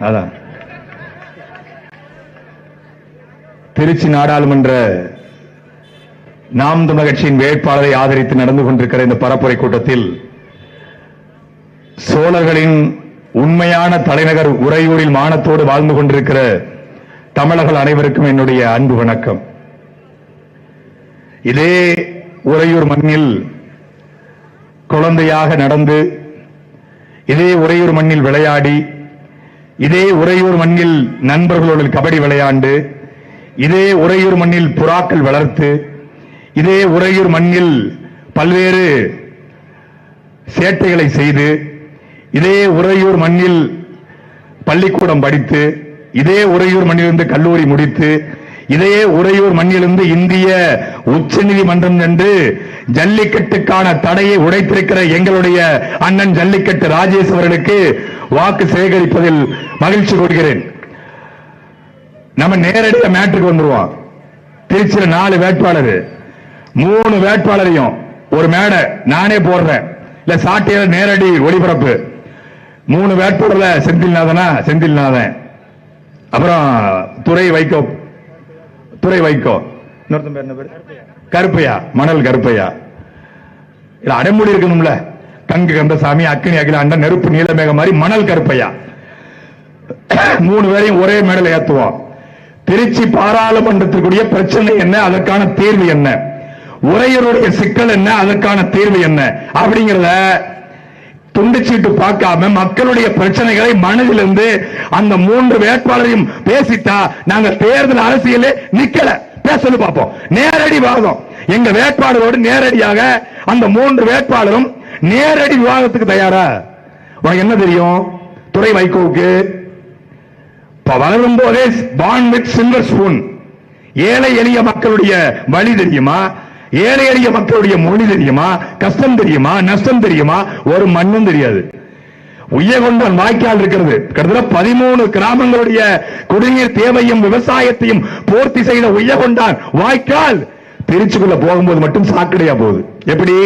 அதான். திருச்சி நாடாளுமன்ற நாம் தமிழர் கட்சியின் வேட்பாளரை ஆதரித்து நடந்து கொண்டிருக்கிற இந்த பரப்புரை கூட்டத்தில் சோழர்களின் உண்மையான தலைநகர் உறையூரில் மானத்தோடு வாழ்ந்து கொண்டிருக்கிற தமிழர்கள் அனைவருக்கும் என்னுடைய அன்பு வணக்கம். இதே உறையூர் மண்ணில் குழந்தையாக நடந்து இதே உறையூர் மண்ணில் விளையாடி இதே உறையூர் மண்ணில் நண்பர்களோடு கபடி விளையாண்டு இதே உறையூர் மண்ணில் புறாக்கள் வளர்த்து இதே உறையூர் மண்ணில் பல்வேறு சேட்டைகளை செய்து இதே உறையூர் மண்ணில் பள்ளிக்கூடம் படித்து இதே உறையூர் மண்ணிலிருந்து கல்லூரி முடித்து இதே உறையூர் மண்ணிலிருந்து இந்திய உச்சநீதிமன்றம் சென்று ஜல்லிக்கட்டுக்கான தடையை உடைத்திருக்கிற எங்களுடைய அண்ணன் ஜல்லிக்கட்டு ராஜேஷ் அவர்களுக்கு வாக்கு சேகரிப்பதில் மகிழ்ச்சி கொள்கிறேன். நம்ம நேரடியாக மேட்டுக்கு வந்துருவோம். திருச்சியில் நாலு வேட்பாளர். மூணு வேட்பாளரையும் ஒரு மேடை நானே போடுறேன். இல்ல சாட்டையில நேரடி ஒளிபரப்பு. மூணு வேட்பாளர்ல செந்தில்நாதனா? செந்தில்நாதன். அப்புறம் துறை வைகோ. துறை வைகோ. இன்னொருத்தன் பேர் என்ன பேரு? கருப்பையா. மணல் கருப்பையா. இல்ல அடைமொழி இருக்கணும்ல. கங்கு கந்தசாமி அக்கினி அகில அண்ட நெருப்பு நீலமேகம் மாதிரி மணல் கருப்பையா. மூணு பேரையும் ஒரே மேடல ஏத்துவோம். திருச்சி பாராளுமன்றத்திற்குரிய பிரச்சனை என்ன? அதற்கான தீர்வு என்ன? உரையருடைய சிக்கல் என்ன? அதற்கான தீர்வு என்ன? அப்படிங்கறத துண்டுச்சீட்டு பார்க்காம மக்களுடைய பிரச்சனைகளை மனதிலிருந்து அந்த மூன்று வேட்பாளரையும் பேசிட்டா நாங்க தேர்தல் அரசியலே நிக்கல. பேசல பார்ப்போம். நேரடி வாதம் எங்க வேட்பாளரோடு நேரடியாக அந்த மூன்று வேட்பாளரும் நேரடி விவாதத்துக்கு தயாரா? என்ன தெரியும்? துறை வைகோவுக்கு வளரும் போதே பான் வித் சில்வர் ஸ்பூன். ஏழை எளிய மக்களுடைய வழி தெரியுமா? ஏழை எளிய மக்களுடைய மொழி தெரியுமா? கஷ்டம் தெரியுமா? நஷ்டம் தெரியுமா? ஒரு மண்ணும் தெரியாது. உய்யகொண்டான் வாய்க்கால் இருக்கிறது. கிட்டத்தட்ட பதிமூணு கிராமங்களுடைய குடிநீர் தேவையும் விவசாயத்தையும் பூர்த்தி செய்த உய்யகொண்டான் வாய்க்கால். திருச்சிக்குள்ள போகும்போது மட்டும் சாக்கடையா போகுது. எப்படி?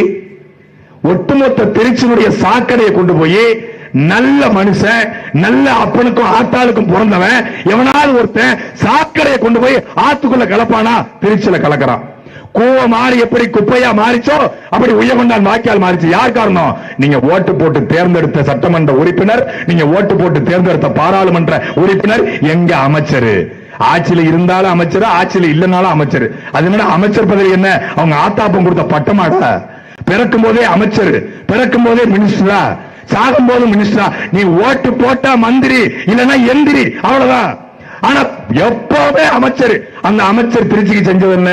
ஒட்டுமொத்த திருச்சியினுடைய சாக்கடையை கொண்டு போய் நல்ல மனுஷன் நல்ல அப்பனுக்கும் ஆத்தாளுக்கும் பிறந்தவன் எவனாவது ஒருத்தன் சாக்கடையை கொண்டு போய் ஆத்துக்குள்ள கலப்பானா திருச்சியில கலக்கிறான். கூவ மாறி எப்படி குப்பையா மாறிச்சோ அப்படி உயர்கொண்டான் வாக்கியால் மாறிச்சு. யார் காரணம்? நீங்க ஓட்டு போட்டு தேர்ந்தெடுத்த சட்டமன்ற உறுப்பினர் நீங்க ஓட்டு போட்டு தேர்ந்தெடுத்த பாராளுமன்ற உறுப்பினர் எங்க அமைச்சர்? ஆட்சியில இருந்தாலும் அமைச்சர் ஆட்சியில இல்லைனாலும் அமைச்சர். அதனால அமைச்சர் பதவி என்ன? அவங்க ஆத்தாப்பம் கொடுத்த பட்டமாடா. பிறக்கும் போதே அமைச்சர் பிறக்கும் போதே மினிஸ்டரா சாகும் போது மினிஸ்டரா. நீ ஓட்டு போட்டா மந்திரி இல்லைன்னா எந்திரி அவ்வளவுதான். ஆனா எப்பவுமே அமைச்சர். அந்த அமைச்சர் திருச்சிக்கு செஞ்சது என்ன?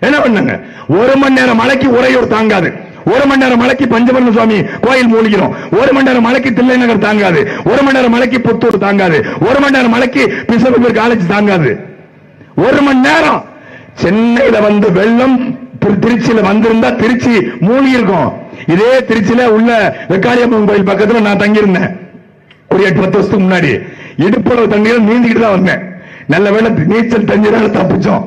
என்ன பண்ணாங்க? ஒரு மணி நேரம் மழைக்கு உரையூர் தாங்காது. ஒரு மணி நேரம் மழைக்கு பஞ்சபரண சுவாமி கோயில் மூழ்கிறோம். ஒரு மணி நேரம் மழைக்கு தில்லை நகர் தாங்காது. ஒரு மணி நேரம் மலைக்கு புத்தூர் தாங்காது. ஒரு மணி நேரம் மழைக்கு பிசபர் காலேஜ் தாங்காது. ஒரு மணி நேரம் சென்னையில வந்து வெள்ளம் திருச்சியில வந்திருந்தா திருச்சி மூழ்கி இருக்கும் இதே திருச்சியில உள்ள வெக்காளியம்மன் கோயில் பக்கத்துல நான் தங்கியிருந்தேன். ஒரு எட்டு பத்து வருஷத்துக்கு முன்னாடி. இடுப்பளவு தண்ணீர் நீந்திக்கிட்டு தான் வந்தேன். நல்ல வேளை நீச்சல் தெரிஞ்சதால தப்பிச்சோம்.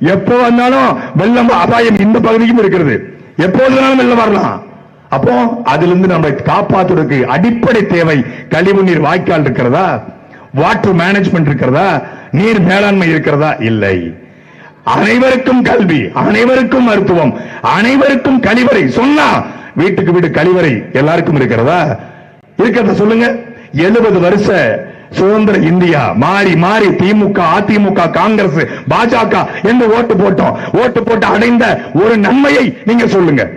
எப்போ வந்தாலும் வெள்ளம் அபாயம் இந்த பகுதிக்கும் இருக்கிறது. எப்போது வேணாலும் வெள்ளம் வரலாம். அப்போ அதுல இருந்து நம்ம காப்பாத்துறதுக்கு அடிப்படை தேவை கழிவு நீர் வாய்க்கால் இருக்கிறதா? வாட்டர் மேனேஜ்மெண்ட் இருக்கிறதா? நீர் மேலாண்மை இருக்கிறதா? இல்லை. அனைவருக்கும் கல்வி அனைவருக்கும் மருத்துவம் அனைவருக்கும் கழிவறை. சொன்னா வீட்டுக்கு வீடு கழிவறை எல்லாருக்கும் இருக்கிறதா? இருக்கிறத சொல்லுங்க. எழுபது வருஷ சுதந்திர இந்தியா மாறி மாறி திமுக அதிமுக காங்கிரஸ் பாஜக என்று ஓட்டு போட்டோம். ஓட்டு போட்டு அடைந்த ஒரு நன்மையை நீங்க சொல்லுங்க.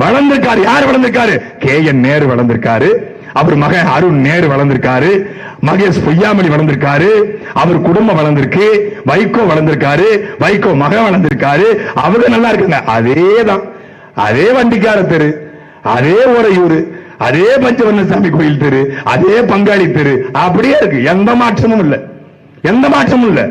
வளர்ந்திருக்காரு. யார் வளர்ந்திருக்காரு? K N Nehru வளர்ந்திருக்காரு. அவர் மகன் அருண் நேரு வளர்ந்திருக்காரு. மகேஷ் பொய்யாமணி வளர்ந்திருக்காரு. அவர் குடும்பம் வளர்ந்திருக்கு. வைகோ வளர்ந்திருக்காரு. வைகோ மகன் வளர்ந்திருக்காரு. அவங்க நல்லா இருக்காங்க. அதேதான். அதே வண்டிக்கார தெரு அதே உறையூர் அதே பஞ்சவர்ணசாமி கோயில் தெரு அதே பங்காளி தெரு அப்படியே இருக்கு. எந்த மாற்றமும் இல்லை. எந்த மாற்றமும் இல்ல.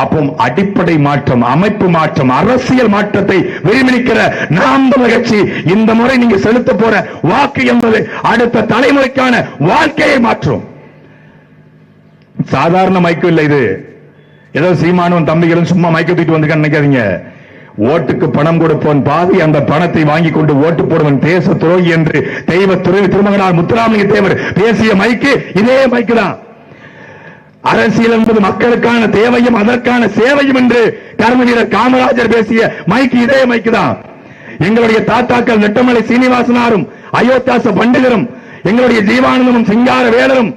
அப்போ அடிப்படை மாற்றம் அமைப்பு மாற்றம் அரசியல் மாற்றத்தை விரும்பிக்கிற நாம் தமிழர் கட்சி இந்த முறை நீங்க செலுத்த போற வாக்கு என்பது அடுத்த தலைமுறைக்கான வாழ்க்கையை மாற்றும். சாதாரண மயக்கம் இல்ல இது. ஏதோ சீமானும் தம்பிகளும் சும்மா மயக்க தூக்கிட்டு வந்து நினைக்காதீங்க. ஓட்டுக்கு பணம் கொடுப்பவன் பாதி அந்த பணத்தை வாங்கி கொண்டு ஓட்டு போடுவன். தேச துரோகி என்று தெய்வ துறை திருமகனார் முத்துராமலிங்க தேவர் பேசிய மைக்கு இதே மைக்கு தான். அரசியல் என்பது மக்களுக்கான தேவையும் அதற்கான சேவையும் என்று கர்மவீரர் காமராஜர் பேசிய மைக்கு இதே மைக்கு தான். எங்களுடைய தாத்தாக்கள் நெட்டமலை சீனிவாசனாரும் அயோத்தாச பண்டிதரும் எங்களுடைய ஜீவானந்தமும் சிங்கார வேலரும்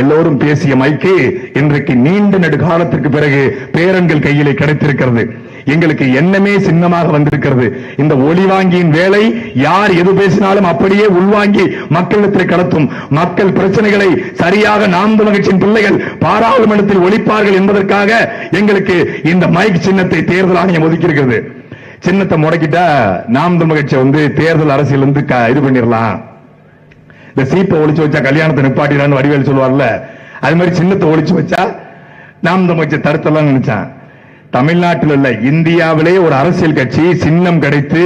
எல்லோரும் பேசிய மைக்கு இன்றைக்கு நீண்ட நெடுகாலத்திற்கு பிறகு பேரன்கள் கையிலே கிடைத்திருக்கிறது. எங்களுக்கு எண்ணமே சின்னமாக வந்திருக்கிறது. இந்த ஒளி வாங்கியின் வேலை யார் எது பேசினாலும் அப்படியே உள்வாங்கி மக்களிடத்தில் கடத்தும். மக்கள் பிரச்சனைகளை சரியாக நாம் மகிழ்ச்சியின் பிள்ளைகள் பாராளுமன்றத்தில் ஒழிப்பார்கள் என்பதற்காக எங்களுக்கு இந்த மைக் சின்னத்தை தேர்தல் ஆணையம் ஒதுக்கியிருக்கிறது. சின்னத்தை முடக்கிட்டா நாம் மகிழ்ச்சி வந்து தேர்தல் அரசியல் இருந்து க- இது பண்ணிடலாம். இந்த சீப்பை ஒழிச்சு வச்சா கல்யாணத்தை நிப்பாட்டிடான்னு வடிவேல் சொல்லுவார்ல. அது மாதிரி சின்னத்தை ஒழிச்சு வச்சா நாம் தமிழ்ச்சி தடுத்தலாம் நினைச்சான். தமிழ்நாட்டில் உள்ள இந்தியாவிலே ஒரு அரசியல் கட்சி சின்னம் கிடைத்து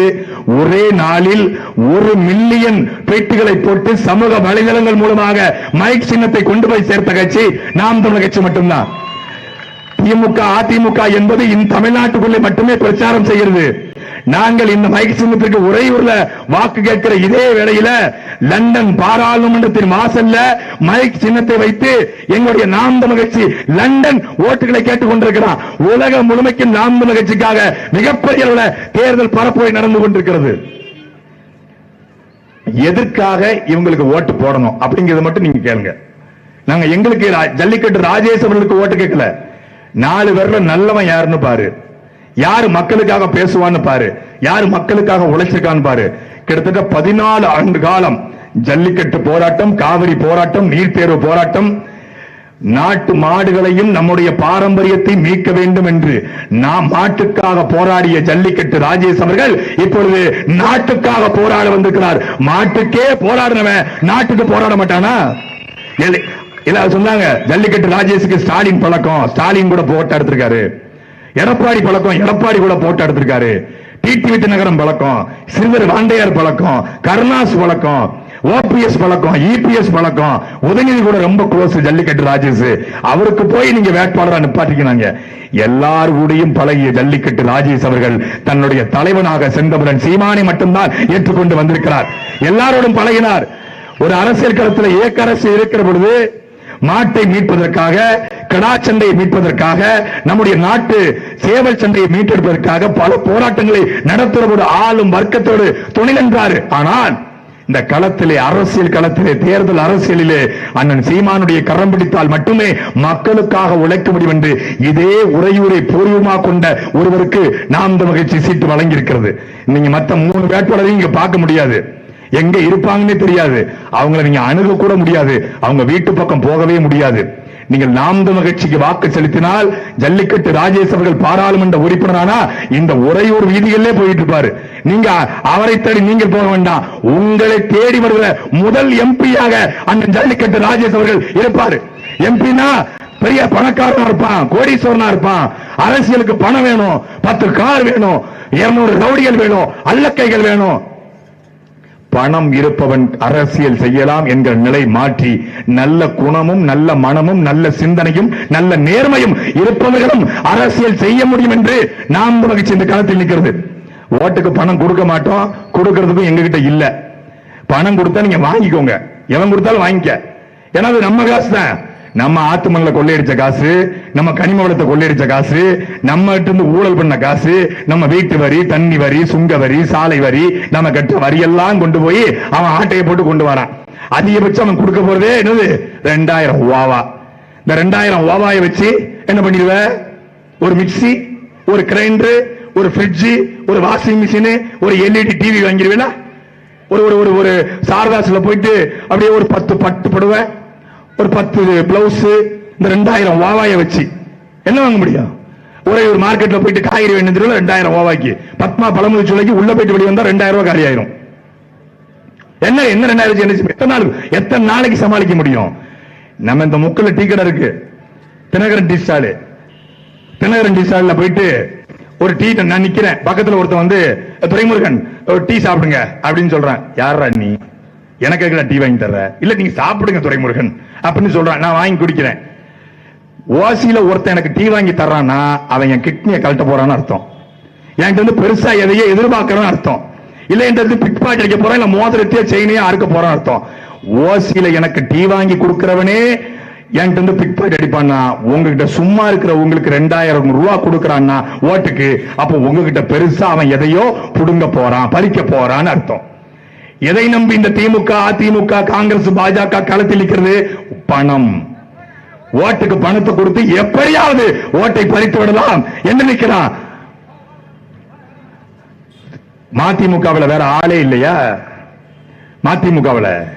ஒரே நாளில் ஒரு மில்லியன் பெட்டிகளை போட்டு சமூக வலைதளங்கள் மூலமாக மைக் சின்னத்தை கொண்டு போய் சேர்த்த கட்சி நாம் தமிழ் கட்சி மட்டும்தான். திமுக அதிமுக என்பது இந்த தமிழ்நாட்டுக்குள்ளே மட்டுமே பிரச்சாரம் செய்கிறது. நாங்கள் இந்த மைக் சின்னத்திற்கு உறையூர்ல வாக்கு கேட்கிற இதே வேளையில லண்டன் பாராளுமன்றத்தின் வாசல்ல மைக் சின்னத்தை வைத்து எங்களுடைய நாம் தமிழ் கட்சி லண்டன் ஓட்டுகளை கேட்டுக் கொண்டிருக்கிறார். உலகம் முழுமைக்கும் நாம் தமிழ் கட்சிக்காக மிகப்பெரிய அளவுல தேர்தல் பரப்புரை நடந்து கொண்டிருக்கிறது. எதற்காக இவங்களுக்கு ஓட்டு போடணும் அப்படிங்கறத மட்டும் நீங்க கேளுங்க. நாங்க எங்களுக்கு ரா- ஜல்லிக்கட்டு ராஜேஷ் அவர்களுக்கு ஓட்டு கேட்கல. நாலு பேர்ல நல்லவன் யாருன்னு பாரு. யாரு மக்களுக்காக பேசுவான்னு பாரு. யாரு மக்களுக்காக உழைச்சிருக்கான்னு பாரு. கிட்டத்தட்ட பதினாலு ஆண்டு காலம் ஜல்லிக்கட்டு போராட்டம் காவிரி போராட்டம் நீட் தேர்வு போராட்டம் நாட்டு மாடுகளையும் நம்முடைய பாரம்பரியத்தை மீட்க வேண்டும் என்று நாம் மாட்டுக்காக போராடிய ஜல்லிக்கட்டு ராஜேஷ் அவர்கள் இப்பொழுது நாட்டுக்காக போராட வந்திருக்கிறார். மாட்டுக்கே போராடினவன் நாட்டுக்கு போராட மாட்டானா? சொன்னாங்க ஜல்லிக்கட்டு ராஜேஷுக்கு ஸ்டாலின் பழக்கம். ஸ்டாலின் கூட போட்டா எடுத்திருக்காரு. எடப்பாடி பழக்கம் எடப்பாடி கூட போட்டோ எடுத்திருக்காரு. டிடி நகரம் பழக்கம் சிறுவர் வாண்டையார் பழக்கம் கருணாஸ் பழக்கம் ஓபிஎஸ் பழக்கம் இபிஎஸ் பழக்கம். உதயநிதி கூட ரொம்ப க்ளோஸ் ஜல்லிக்கட்டு ராஜேஷ். அவருக்கு போய் நீங்க வேட்பாளரா நிப்பாட்டிக்கிறாங்க எல்லார் பழகிய ஜல்லிக்கட்டு ராஜேஷ் அவர்கள் தன்னுடைய தலைவனாக செந்தமிழன் சீமானை மட்டும்தான் ஏற்றுக்கொண்டு வந்திருக்கிறார். எல்லாரோடும் பழகினார். ஒரு அரசியல் களத்தில் ஏக்கரசு இருக்கிற பொழுது மாட்டை மீட்பதற்காக கடா சண்டையை மீட்பதற்காக நம்முடைய நாட்டு சேவல் சண்டையை மீட்டெடுப்பதற்காக பல போராட்டங்களை நடத்துகிற ஆளும் வர்க்கத்தோடு துணை நின்றார். ஆனால் இந்த களத்திலே அரசியல் களத்திலே தேர்தல் அரசியலிலே அண்ணன் சீமானுடைய கரம் பிடித்தால் மட்டுமே மக்களுக்காக உழைக்க முடியும் என்று இதே உரையூரை பூர்வமாக கொண்ட ஒருவருக்கு நாம் இந்த மகிழ்ச்சி சீட்டு வழங்கியிருக்கிறது. நீங்க மத்த மூணு வேட்பாளரையும் இங்க பார்க்க முடியாது. எங்க இருப்பாங்கன்னே தெரியாது. அவங்கள நீங்க அணுக கூட முடியாது. அவங்க வீட்டு பக்கம் போகவே முடியாது. நீங்கள் நாம் மகிழ்ச்சிக்கு வாக்கு செலுத்தினால் ஜல்லிக்கட்டு ராஜேஷ் அவர்கள் பாராளுமன்ற உறுப்பினரானா இந்த உறையூர் வீதிகளிலே போயிட்டு இருப்பாரு நீங்க அவரை தேடி நீங்கள் போக வேண்டாம். உங்களை தேடி வருகிற முதல் எம்பியாக அந்த ஜல்லிக்கட்டு ராஜேஷ் அவர்கள் இருப்பாரு. எம்பினா பெரிய பணக்காரனா இருப்பான் கோடீஸ்வரனா இருப்பான். அரசியலுக்கு பணம் வேணும் பத்து கார் வேணும் இருநூறு ரவுடிகள் வேணும் அல்லக்கைகள் வேணும். பணம் இருப்பவன் அரசியல் செய்யலாம் என்கிற நிலை மாற்றி நல்ல குணமும் நல்ல மனமும் நல்ல சிந்தனையும் நல்ல நேர்மையும் இருப்பவர்களும் அரசியல் செய்ய முடியும் என்று நாம் உலகிச்சு இந்த காலத்தில் நிற்கிறது. ஓட்டுக்கு பணம் கொடுக்க மாட்டோம் கொடுக்கறதுக்கும் எங்ககிட்ட இல்ல. பணம் கொடுத்தா நீங்க வாங்கிக்கோங்க. எவன் கொடுத்தாலும் வாங்கிக்க. ஏன்னா அது நம்ம காசு தான். நம்ம ஆத்து மண்ணில் கொள்ளையடிச்ச காசு நம்ம கனிம வளத்தை கொள்ளையடிச்ச காசு நம்ம இருந்து ஊழல் பண்ண காசு நம்ம வீட்டு வரி தண்ணி வரி சுங்க வரி சாலை வரி நம்ம கட்ட வரி எல்லாம் கொண்டு போய் அவன் ஆட்டையை போட்டு கொண்டு வரான். அதிகபட்சம் அவன் கொடுக்க போறதே என்னது? ரெண்டாயிரம் ஓவா. இந்த ரெண்டாயிரம் ஓவாயை வச்சு என்ன பண்ணிடுவ? ஒரு மிக்ஸி ஒரு கிரைண்டர் ஒரு ஃப்ரிட்ஜ் ஒரு வாஷிங் மிஷின் ஒரு எல்இடி டிவி வாங்கிடுவேனா? ஒரு ஒரு ஒரு ஒரு போயிட்டு அப்படியே ஒரு பத்து பட்டு படுவேன் ஒரு பத்து பிளவுஸ் இந்த ரெண்டாயிரம் வாவாய வச்சு. என்ன வாங்க முடியும்? ஒரே ஒரு மார்க்கெட்ல போயிட்டு காய்கறி வேணும் ரெண்டாயிரம் வாவாய்க்கு. பத்மா பழமுதி சுலைக்கு உள்ள போயிட்டு வெளியே வந்தா ரெண்டாயிரம் ரூபாய் காலி ஆயிரும் என்ன என்ன ரெண்டாயிரம் என்ன எத்தனை நாள் எத்தனை நாளைக்கு சமாளிக்க முடியும்? நம்ம இந்த முக்கில் டீ கடை இருக்கு. Dinakaran tea stall. Dinakaran tea ஸ்டாலில் போயிட்டு ஒரு டீ நான் நிக்கிறேன். பக்கத்துல ஒருத்தன் வந்து துரைமுருகன் ஒரு டீ சாப்பிடுங்க அப்படின்னு சொல்றேன். யாரா நீ? எனக்கு டீ வாங்கி தர்ற? இல்ல நீங்க சாப்பிடுங்க துரைமுருகன். அப்படின்னு சொல்றான். நான் வாங்கி குடிக்கிறேன். ஓசியில ஒருத்தன் எனக்கு டீ வாங்கி தர்றான்னா அவன் என் கிட்னியை கழட்ட போறான்னு அர்த்தம். என்கிட்ட வந்து பெருசா எதையோ எதிர்பார்க்கறன்னு அர்த்தம். இல்ல என்கிட்ட பிக் பாக்கெட் அடிக்க போறான் இல்ல மோதிரத்தையே செயினையோ அறுக்க போறான் அர்த்தம். ஓசியில எனக்கு டீ வாங்கி கொடுக்கிறவனே என்கிட்ட வந்து பிக் பாக்கெட் அடிப்பான்னா உங்ககிட்ட சும்மா இருக்கிற உங்களுக்கு ரெண்டாயிரம் ரூபா கொடுக்கறான்னா ஓட்டுக்கு அப்போ உங்ககிட்ட பெருசா அவன் எதையோ புடுங்க போறான் பறிக்க போறான்னு அர்த்தம். எதை நம்பி இந்த திமுக அதிமுக காங்கிரஸ் பாஜக களத்தில் நிற்கிறது? பணம். ஓட்டுக்கு பணத்தை கொடுத்து எப்படியாவது ஓட்டை பறித்து விடலாம். என்று நிற்கிறான் மதிமுகவில் வேற ஆளே இல்லையா? மதிமுகவில்.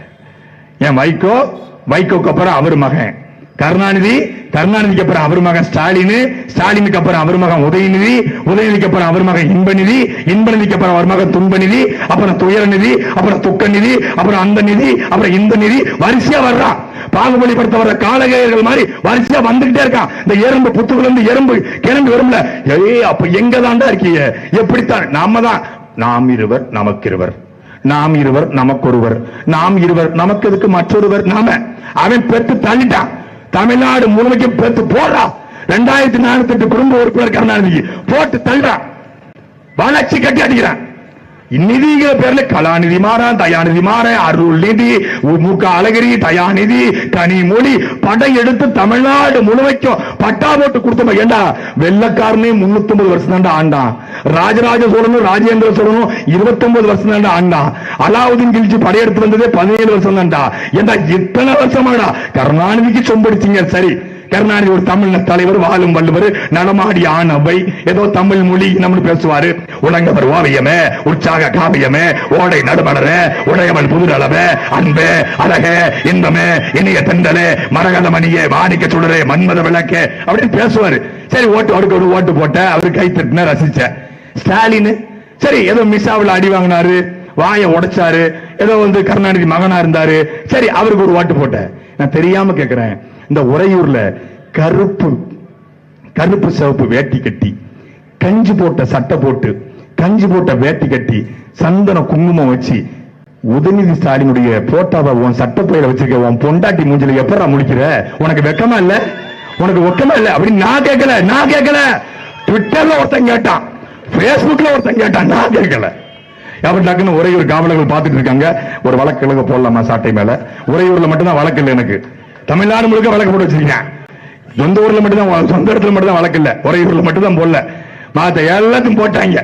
என் வைகோ? வைகோக்கு அப்புறம் அவர் மகன். கருணாநிதி கருணாநிதிக்கு அப்புறம் அவர் மகன் ஸ்டாலின் ஸ்டாலினுக்கு அப்புறம் அவர் மகன் உதயநிதி உதயநிதிக்கு அப்புறம் அவர் மகன் இன்பநிதி இன்பநிதிக்கு அப்புறம் அவர் மகன் துன்பநிதி அப்புறம் துயரநிதி அப்புறம் துக்க நிதி அப்புறம் அந்த நிதி அப்புறம் இந்த நிதி வரிசையா வர்றான் பாகுபலி படுத்த வர்ற காலகேயர்கள் மாதிரி வரிசையா வந்துகிட்டே இருக்கான் இந்த எறும்பு புத்துக்குள்ள இருந்து எறும்பு கிளம்பி வரும்ல. ஏய் அப்ப எங்க தாண்டா இருக்கீங்க? எப்படித்தான்? நாம தான். நாம் இருவர் நமக்கிருவர். நாம் இருவர் நமக்கொருவர். நாம் இருவர் நமக்கு எதுக்கு மற்றொருவர்? நாம. அவன் பெற்று தள்ளிட்டான். தமிழ்நாடு முழுமைக்கும் பேத்து போடுறா. ரெண்டாயிரத்தி நானூத்தி எட்டு குடும்ப உறுப்பினர் கருணாநிதி. போட்டு தள்ளுறான் வளர்ச்சி கட்டி அடிக்கிறான். நிதிங்கிற பேர்ல கலாநிதி மாறன் தயாநிதி மாறன் அருள் நிதி முக அழகிரி தயாநிதி கனிமொழி படம் எடுத்து தமிழ்நாடு முழுமைக்கும் பட்டா போட்டு கொடுத்தோம் ஏண்டா? வெள்ளக்காரனே முன்னூத்தி ஒன்பது வருஷம் தாண்டா ஆண்டான் ராஜராஜ சோழனும் ராஜேந்திர சோழனும் இருபத்தி ஒன்பது வருஷம் தாண்டா ஆண்டான் அலாவுதீன் கிழிச்சு படையெடுத்து வந்ததே பதினேழு வருஷம் தாண்டா. ஏண்டா இத்தனை வருஷமாடா? கருணாநிதிக்கு சொம்படிச்சிங்க சரி. கருணாநிதி ஒரு தமிழ் தலைவர் வாழும் வள்ளுவர் நடமாடி ஆனவை. ஏதோ தமிழ் மொழி நம்ம பேசுவாரு. உணங்கவர் ஓவியமே உற்சாக காவியமே ஓடை நடுமணர உடையவன் புதுநலவே அன்பே அழக இன்பமே இனிய தெண்டலே மரகத மணியே வாணிக்க சுடரே மன்மத விளக்கே அப்படின்னு பேசுவாரு. சரி ஓட்டு அவருக்கு ஒரு ஓட்டு போட்ட அவரு கை தட்டின ரசிச்ச ஸ்டாலின் சரி ஏதோ மிஸ்ஸாவில் அடி வாங்கினாரு வாயை உடைச்சாரு ஏதோ வந்து கருணாநிதி மகனா இருந்தாரு. சரி அவருக்கு ஒரு ஓட்டு போட்டேன். நான் தெரியாம கேட்கிறேன் இந்த உறையூர்ல கருப்பு கருப்பு சிவப்பு வேட்டி கட்டி கஞ்சி போட்ட சட்டை போட்டு கஞ்சி போட்ட வேட்டி கட்டி சந்தன குங்குமம் வச்சு உதயநிதி ஸ்டாலினுடைய போட்டாவை உன் சட்டப்பையில வச்சிருக்க உன் பொண்டாட்டி மூஞ்சில எப்படா முடிக்கிற உனக்கு வெக்கமா இல்ல? உனக்கு வெக்கமா இல்ல? அப்படின்னு நான் கேட்கல நான் கேட்கல ட்விட்டர்ல ஒருத்தன் கேட்டான் பேஸ்புக்ல ஒருத்தன் கேட்டான் நான் கேட்கல அவர் டக்குன்னு உறையூர் காவலர்கள் பார்த்துட்டு இருக்காங்க. ஒரு வழக்கு போடலாமா சாட்டை மேல? உறையூர்ல மட்டும்தான் வழக்கு இல்லை எனக்கு. தமிழ்நாடு முழுக்க வழக்கு போட்டு வச்சிருக்கீங்க சொந்த ஊர்ல மட்டும்தான் வ- சொந்த இடத்துல மட்டும்தான் வழக்கு இல்ல. உறையூர்ல மட்டும்தான் போடல. மாத்த எல்லாத்தையும் போட்டாங்க.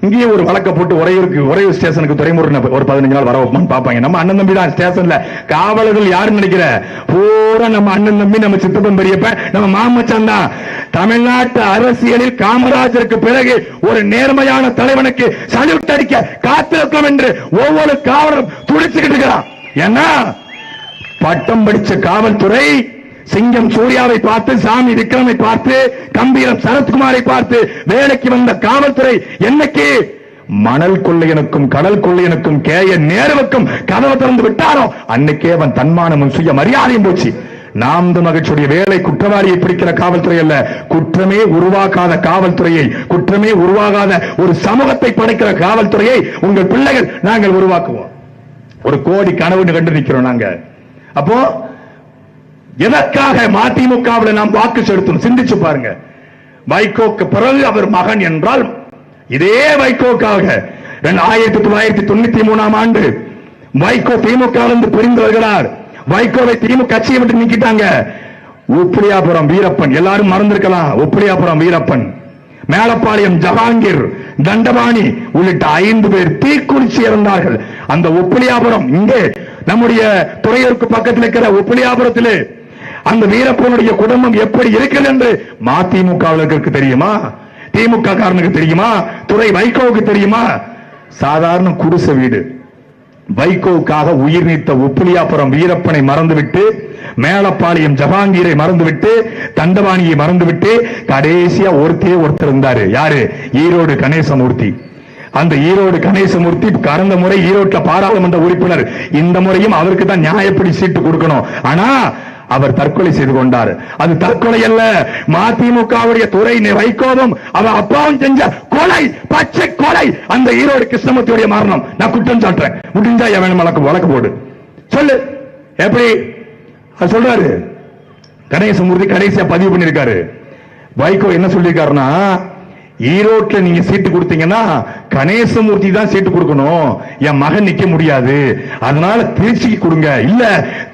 இங்கேயும் ஒரு வழக்க போட்டு உறையூருக்கு உறையூர் ஸ்டேஷனுக்கு துறைமுறை ஒரு பதினஞ்சு நாள் வர வைப்பான்னு பாப்பாங்க நம்ம அண்ணன் தம்பி தான் ஸ்டேஷன்ல. காவலர்கள் யாருன்னு நினைக்கிற? பூரா நம்ம அண்ணன் தம்பி நம்ம சித்தப்பன் பெரியப்ப நம்ம மாமச்சான் தான். தமிழ்நாட்டு அரசியலில் காமராஜருக்கு பிறகு ஒரு நேர்மையான தலைவனுக்கு சல்யூட் அடிக்க காத்திருக்கும் என்று ஒவ்வொரு காவலரும் துடிச்சுக்கிட்டு இருக்கிறான். ஏன்னா பட்டம் படிச்ச காவல்துறை சிங்கம் சூர்யாவை பார்த்து சாமி விக்ரமை பார்த்து கம்பீரம் சரத்குமாரை பார்த்து வேலைக்கு வந்த காவல்துறை என்னைக்கு மணல் கொள்ளையனுக்கும் கடல் கொள்ளையனுக்கும் கே என் நேருவுக்கும் கதவை திறந்து விட்டாரோ அன்னைக்கே அவன் தன்மானமும் சுய மரியாதையும் போச்சு. நாம் மகிழ்ச்சியுடைய வேலை குற்றவாளியை பிடிக்கிற காவல்துறை அல்ல. குற்றமே உருவாக்காத காவல்துறையை குற்றமே உருவாகாத ஒரு சமூகத்தை படைக்கிற காவல்துறையை உங்கள் பிள்ளைகள் நாங்கள் உருவாக்குவோம். ஒரு கோடி கனவு கண்டு நிக்கிறோம் நாங்க. அப்போ எதற்காக மதிமுகவில் நாம் வாக்கு செலுத்தணும் சிந்திச்சு பாருங்க. வைகோக்கு பிறகு அவர் மகன் என்றால் இதே வைகோக்காக ஆயிரத்தி தொள்ளாயிரத்தி தொண்ணூத்தி மூணாம் ஆண்டு வைகோ திமுக இருந்து பிரிந்து வருகிறார். வைகோவை திமுக கட்சியை விட்டு நீக்கிட்டாங்க. உப்பிலியாபுரம் வீரப்பன். எல்லாரும் மறந்திருக்கலாம். உப்பிலியாபுரம் வீரப்பன். மேலப்பாளையம் ஜஹாங்கீர் தண்டபாணி உள்ளிட்ட ஐந்து பேர் தீக்குளிச்சு இறந்தார்கள். அந்த உப்பிலியாபுரம் இங்கே நம்முடைய துறையூருக்கு பக்கத்தில் இருக்கிற உப்பிலியாபுரத்திலே அந்த வீரப்பனுடைய குடும்பம் எப்படி இருக்கிறது என்று மதிமுகவினருக்கு தெரியுமா? திமுக காரனுக்கு தெரியுமா? துறை வைகோவுக்கு தெரியுமா? சாதாரண குடிசை வீடு. வைகோவுக்காக உயிர் நீத்த உப்புலியாபுரம் வீரப்பனை மறந்துவிட்டு மேலப்பாளையம் ஜஹாங்கீரை மறந்துவிட்டு தண்டவாணியை மறந்துவிட்டு கடைசியா ஒருத்தே ஒருத்தர் இருந்தாரு. யாரு? ஈரோடு கணேசமூர்த்தி. அந்த ஈரோடு கணேசமூர்த்தி கடந்த முறை ஈரோட்டில் பாராளுமன்ற உறுப்பினர். இந்த முறையும் அவருக்கு தான் நியாயப்படி சீட்டு கொடுக்கணும். ஆனா அவர் தற்கொலை செய்து கொண்டார். அது தற்கொலை அல்ல. மதிமுகவுடைய துறை வைகோவும் அவர் அப்பாவும் செஞ்ச கொலை பச்சை கொலை அந்த ஈரோடு கிருஷ்ணமூர்த்தியுடைய மரணம். நான் குற்றம் சாட்டுறேன். முடிஞ்சா எவன் வழக்கு வழக்கு போடு. சொல்லு. எப்படி? சொல்றாரு. கணேசமூர்த்தி கடைசியா பதிவு பண்ணிருக்காரு வைகோ என்ன சொல்லியிருக்காருன்னா ஈரோட்ல நீங்க சீட்டு கொடுத்தீங்கன்னா கணேசமூர்த்தி தான் சீட்டு கொடுக்கணும் என் மகன் நிக்க முடியாது அதனால திருச்சிக்கு கொடுங்க இல்ல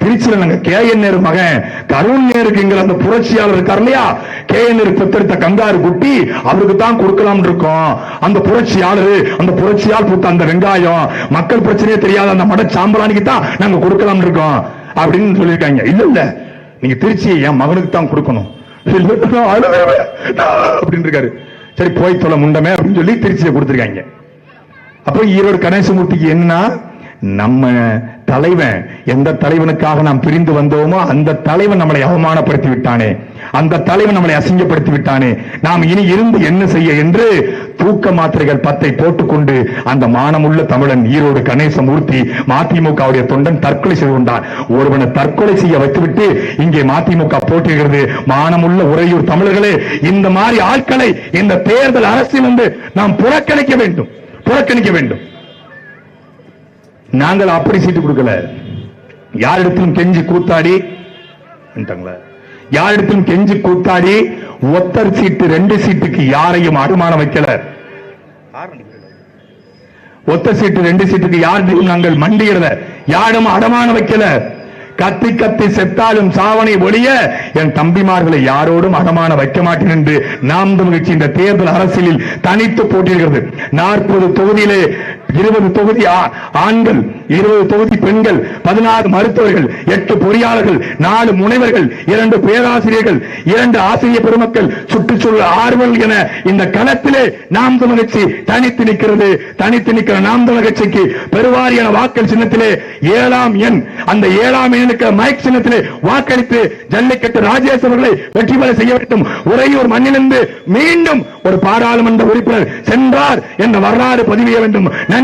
திருச்சியில நாங்க கே என் நேரு மகன் கருண் நேருக்குங்கிற அந்த புரட்சியாளர் இருக்கார் இல்லையா கே என் நேரு புத்தெடுத்த கங்காரு குட்டி அவருக்கு தான் கொடுக்கலாம் இருக்கோம் அந்த புரட்சியாளர் அந்த புரட்சியால் பூத்த அந்த வெங்காயம் மக்கள் பிரச்சனையே தெரியாத அந்த மட சாம்பலானிக்கு தான் நாங்க கொடுக்கலாம் இருக்கோம் அப்படின்னு சொல்லியிருக்காங்க இல்ல இல்ல நீங்க திருச்சியை என் மகனுக்கு தான் கொடுக்கணும் அப்படின்னு இருக்காரு சரி போய் தொலை முண்டமே அப்படின்னு சொல்லி திருச்சியை கொடுத்துருக்காங்க. அப்போ ஈரோடு கணேசமூர்த்திக்கு என்ன நம்ம தலைவன் எந்த தலைவனுக்காக நாம் பிரிந்து வந்தோமோ அந்த தலைவன் நம்மளை அவமானப்படுத்தி விட்டானே அந்த தலைவன் நம்மளை அசிங்கப்படுத்தி விட்டானே நாம் இனி இருந்து என்ன செய்ய என்று தூக்க மாத்திரைகள் பத்தை போட்டுக்கொண்டு அந்த மானமுள்ள தமிழன் ஈரோடு கணேசமூர்த்தி மதிமுகவுடைய தொண்டன் தற்கொலை செய்து கொண்டான். ஒருவனை தற்கொலை செய்ய வைத்துவிட்டு இங்கே மதிமுக போட்டியிடுகிறது. மானமுள்ள உறையூர் தமிழர்களே இந்த மாதிரி ஆட்களை இந்த தேர்தல் அரசில் வந்து நாம் புறக்கணிக்க வேண்டும். புறக்கணிக்க வேண்டும். நாங்கள் அப்படி சீட்டு கொடுக்கல. யாரிடத்திலும் கெஞ்சி கூத்தாடி யாரிடத்திலும் கெஞ்சி கூத்தாடி ஒத்தர் சீட்டு ரெண்டு சீட்டுக்கு யாரையும் அனுமானம் வைக்கல. ஒத்த சீட்டு ரெண்டு சீட்டுக்கு யாரையும் நாங்கள் மண்டியிடல. யாரும் அடமானம் வைக்கல. கத்தி கத்தி செத்தாலும் சாவனை ஒழிய என் தம்பிமார்களை யாரோடும் அடமான வைக்க மாட்டேன் என்று நாம் தமிழ்ச்சி இந்த தேர்தல் அரசியலில் தனித்து போட்டியிருக்கிறது நாற்பது தொகுதியிலே இருபது தொகுதி ஆண்கள் இருபது தொகுதி பெண்கள் பதினாறு மருத்துவர்கள் எட்டு பொறியாளர்கள் நாலு முனைவர்கள் இரண்டு பேராசிரியர்கள் இரண்டு ஆசிரியர் பெருமக்கள் சுற்றுச்சூழல் ஆர்வல் என இந்த களத்திலே நாம் தமிழ்ச்சி தனித்து நிற்கிறது. தனித்து நிற்கிற நாம் தமிழ்ச்சிக்கு பெருவாரியான வாக்கள் சின்னத்திலே ஏழாம் எண் அந்த ஏழாம் எண்ணுக்கு மைக் சின்னத்திலே வாக்களித்து ஜல்லிக்கட்டு ராஜேஷ் அவர்களை வெற்றி பெற செய்ய வேண்டும். உறையூர் மண்ணிலிருந்து மீண்டும் ஒரு பாராளுமன்ற உறுப்பினர் சென்றார் என்ற வரலாறு பதிவிய வேண்டும். நன்றி.